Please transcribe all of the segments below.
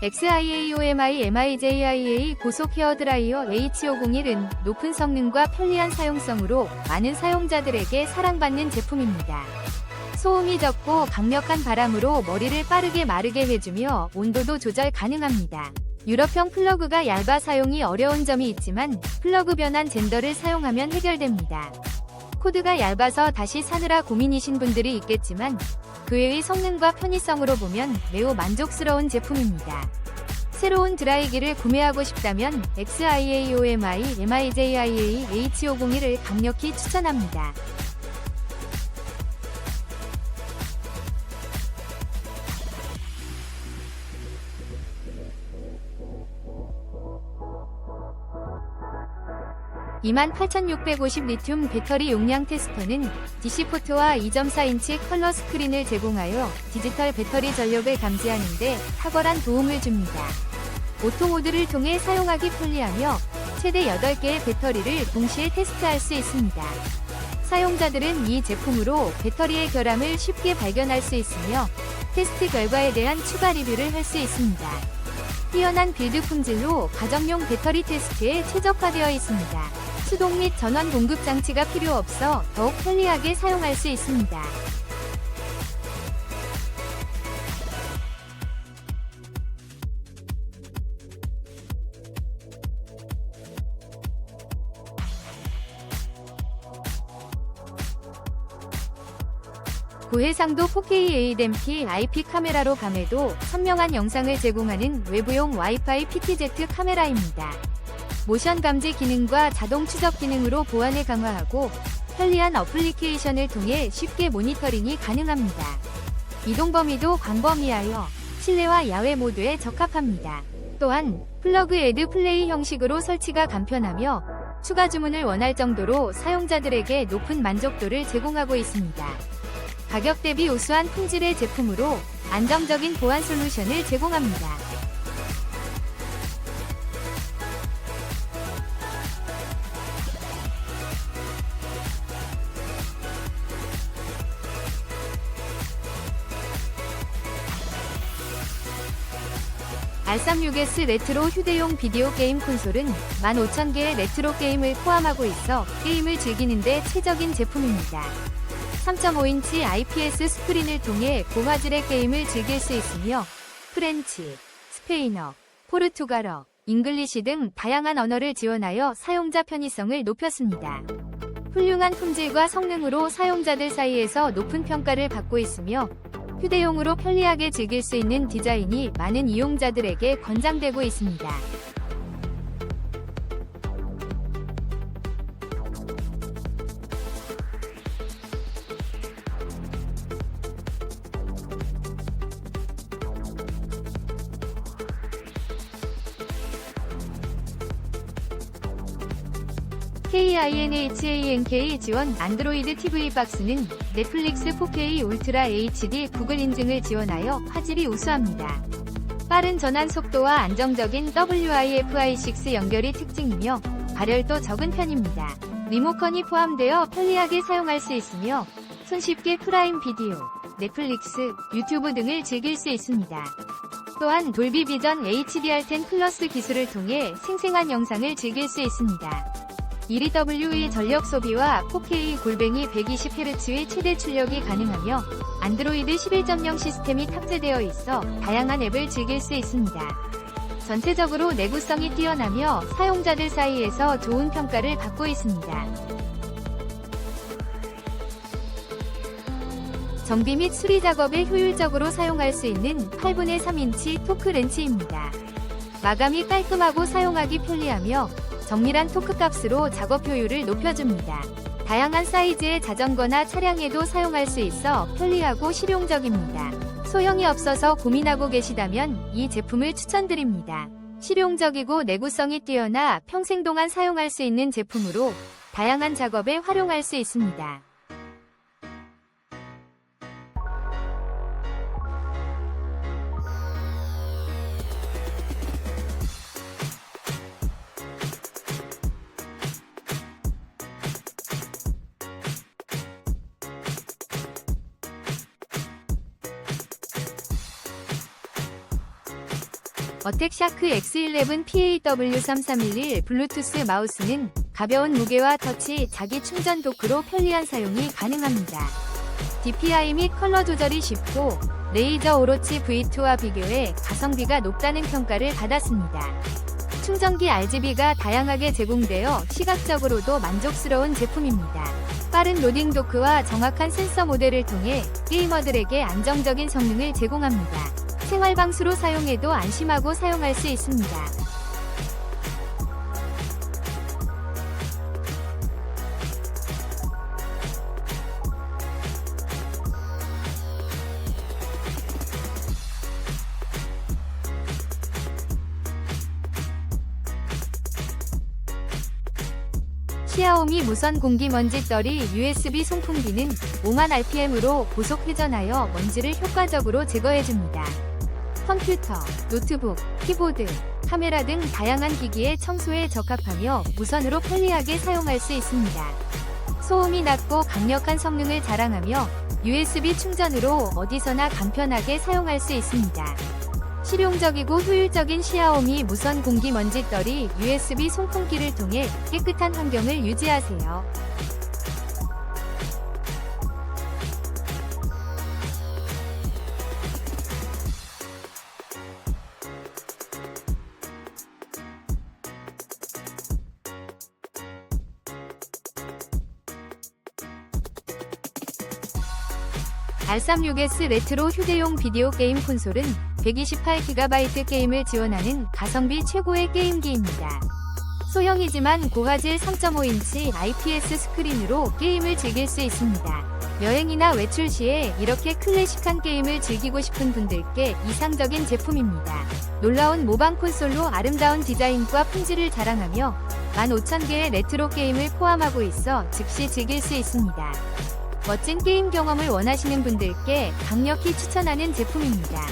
XIAOMI MIJIA 고속 헤어드라이어 H501은 높은 성능과 편리한 사용성으로 많은 사용자들에게 사랑받는 제품입니다. 소음이 적고 강력한 바람으로 머리를 빠르게 마르게 해주며 온도도 조절 가능합니다. 유럽형 플러그가 얇아 사용이 어려운 점이 있지만 플러그 변환 젠더를 사용하면 해결됩니다. 코드가 얇아서 다시 사느라 고민이신 분들이 있겠지만 그 외의 성능과 편의성으로 보면 매우 만족스러운 제품입니다. 새로운 드라이기를 구매하고 싶다면 XIAOMI MIJIA H501을 강력히 추천합니다. (28,650) 리튬 배터리 용량 테스터는 DC포트와 2.4인치 컬러 스크린을 제공하여 디지털 배터리 전력을 감지하는데 탁월한 도움을 줍니다. 오토 모드를 통해 사용하기 편리하며 최대 8개의 배터리를 동시에 테스트할 수 있습니다. 사용자들은 이 제품으로 배터리의 결함을 쉽게 발견할 수 있으며 테스트 결과에 대한 추가 리뷰를 할 수 있습니다. 뛰어난 빌드 품질로 가정용 배터리 테스트에 최적화되어 있습니다. 수동 및 전원 공급 장치가 필요 없어 더욱 편리하게 사용할 수 있습니다. 고해상도 4K ADMP IP 카메라로 밤에도 선명한 영상을 제공하는 외부용 와이파이 PTZ 카메라입니다. 모션 감지 기능과 자동 추적 기능으로 보안을 강화하고 편리한 어플리케이션을 통해 쉽게 모니터링이 가능합니다. 이동 범위도 광범위하여 실내와 야외 모두에 적합합니다. 또한 플러그 애드 플레이 형식으로 설치가 간편하며 추가 주문을 원할 정도로 사용자들에게 높은 만족도를 제공하고 있습니다. 가격 대비 우수한 품질의 제품으로 안정적인 보안 솔루션을 제공합니다. R36S 레트로 휴대용 비디오 게임 콘솔은 15,000개의 레트로 게임을 포함하고 있어 게임을 즐기는데 최적인 제품입니다. 3.5인치 IPS 스크린을 통해 고화질의 게임을 즐길 수 있으며 프렌치, 스페인어, 포르투갈어, 잉글리시 등 다양한 언어를 지원하여 사용자 편의성을 높였습니다. 훌륭한 품질과 성능으로 사용자들 사이에서 높은 평가를 받고 있으며 휴대용으로 편리하게 즐길 수 있는 디자인이 많은 이용자들에게 권장되고 있습니다. KINHANK 지원 안드로이드 TV 박스는 넷플릭스 4K 울트라 HD 구글 인증을 지원하여 화질이 우수합니다. 빠른 전환 속도와 안정적인 WIFI6 연결이 특징이며 발열도 적은 편입니다. 리모컨이 포함되어 편리하게 사용할 수 있으며 손쉽게 프라임 비디오, 넷플릭스, 유튜브 등을 즐길 수 있습니다. 또한 돌비 비전 HDR10 플러스 기술을 통해 생생한 영상을 즐길 수 있습니다. 1EW의 전력 소비와 4K 골뱅이 120Hz의 최대 출력이 가능하며 안드로이드 11.0 시스템이 탑재되어 있어 다양한 앱을 즐길 수 있습니다. 전체적으로 내구성이 뛰어나며 사용자들 사이에서 좋은 평가를 받고 있습니다. 정비 및 수리 작업에 효율적으로 사용할 수 있는 8분의 3인치 토크 렌치입니다. 마감이 깔끔하고 사용하기 편리하며 정밀한 토크 값으로 작업 효율을 높여줍니다. 다양한 사이즈의 자전거나 차량에도 사용할 수 있어 편리하고 실용적입니다. 소형이 없어서 고민하고 계시다면 이 제품을 추천드립니다. 실용적이고 내구성이 뛰어나 평생 동안 사용할 수 있는 제품으로 다양한 작업에 활용할 수 있습니다. 어택 샤크 X11 PAW3311 블루투스 마우스는 가벼운 무게와 터치, 자기 충전 도크로 편리한 사용이 가능합니다. DPI 및 컬러 조절이 쉽고 레이저 오로치 V2와 비교해 가성비가 높다는 평가를 받았습니다. 충전기 RGB가 다양하게 제공되어 시각적으로도 만족스러운 제품입니다. 빠른 로딩 도크와 정확한 센서 모델을 통해 게이머들에게 안정적인 성능을 제공합니다. 생활 방수로 사용해도 안심하고 사용할 수 있습니다. 시아오미 무선 공기 먼지 떨이 USB 송풍기는 5만 RPM으로 고속 회전하여 먼지를 효과적으로 제거해줍니다. 컴퓨터, 노트북, 키보드, 카메라 등 다양한 기기의 청소에 적합하며 무선으로 편리하게 사용할 수 있습니다. 소음이 낮고 강력한 성능을 자랑하며 USB 충전으로 어디서나 간편하게 사용할 수 있습니다. 실용적이고 효율적인 시아오미 무선 공기 먼지떨이 USB 송풍기를 통해 깨끗한 환경을 유지하세요. R36S 레트로 휴대용 비디오 게임 콘솔은 128GB 게임을 지원하는 가성비 최고의 게임기입니다. 소형이지만 고화질 3.5인치 IPS 스크린으로 게임을 즐길 수 있습니다. 여행이나 외출 시에 이렇게 클래식한 게임을 즐기고 싶은 분들께 이상적인 제품입니다. 놀라운 모방 콘솔로 아름다운 디자인과 품질을 자랑하며 15,000개의 레트로 게임을 포함하고 있어 즉시 즐길 수 있습니다. 멋진 게임 경험을 원하시는 분들께 강력히 추천하는 제품입니다.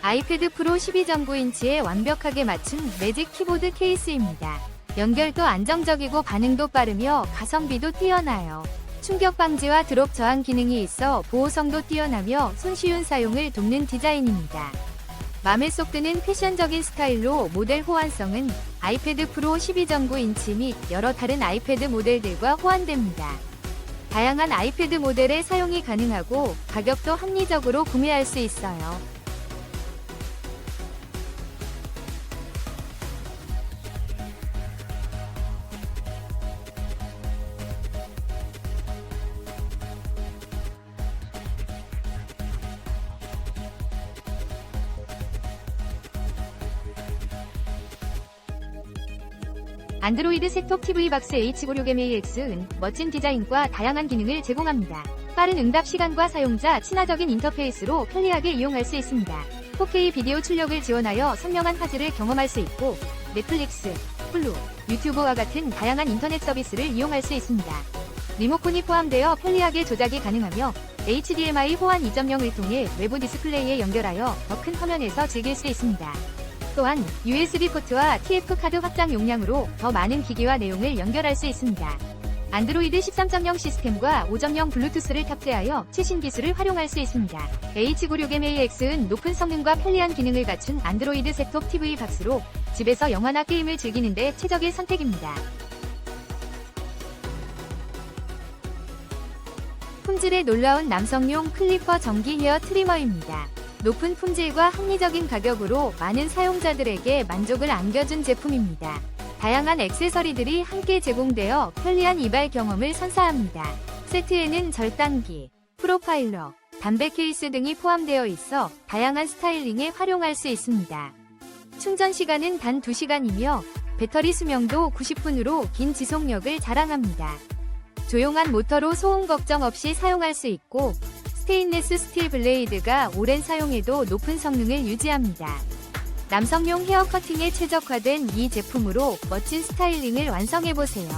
아이패드 프로 12.9인치에 완벽하게 맞춘 매직 키보드 케이스입니다. 연결도 안정적이고 반응도 빠르며 가성비도 뛰어나요. 충격 방지와 드롭 저항 기능이 있어 보호성도 뛰어나며 손쉬운 사용을 돕는 디자인입니다. 맘에 쏙 드는 패션적인 스타일로 모델 호환성은 아이패드 프로 12.9인치 및 여러 다른 아이패드 모델들과 호환됩니다. 다양한 아이패드 모델에 사용이 가능하고 가격도 합리적으로 구매할 수 있어요. 안드로이드 셋톱 TV 박스 H96MAX은 멋진 디자인과 다양한 기능을 제공합니다. 빠른 응답 시간과 사용자 친화적인 인터페이스로 편리하게 이용할 수 있습니다. 4K 비디오 출력을 지원하여 선명한 화질을 경험할 수 있고 넷플릭스, 훌루, 유튜브와 같은 다양한 인터넷 서비스를 이용할 수 있습니다. 리모컨이 포함되어 편리하게 조작이 가능하며 HDMI 호환 2.0을 통해 외부 디스플레이에 연결하여 더 큰 화면에서 즐길 수 있습니다. 또한 USB 포트와 TF 카드 확장 용량으로 더 많은 기기와 내용을 연결할 수 있습니다. 안드로이드 13.0 시스템과 5.0 블루투스를 탑재하여 최신 기술을 활용할 수 있습니다. H96MAX은 높은 성능과 편리한 기능을 갖춘 안드로이드 셋톱 TV 박스로 집에서 영화나 게임을 즐기는데 최적의 선택입니다. 품질의 놀라운 남성용 클리퍼 전기 헤어 트리머입니다. 높은 품질과 합리적인 가격으로 많은 사용자들에게 만족을 안겨준 제품입니다. 다양한 액세서리들이 함께 제공되어 편리한 이발 경험을 선사합니다. 세트에는 절단기, 프로파일러, 담배 케이스 등이 포함되어 있어 다양한 스타일링에 활용할 수 있습니다. 충전 시간은 단 2시간이며 배터리 수명도 90분으로 긴 지속력을 자랑합니다. 조용한 모터로 소음 걱정 없이 사용할 수 있고 스테인레스 스틸 블레이드가 오랜 사용에도 높은 성능을 유지합니다. 남성용 헤어 커팅에 최적화된 이 제품으로 멋진 스타일링을 완성해보세요.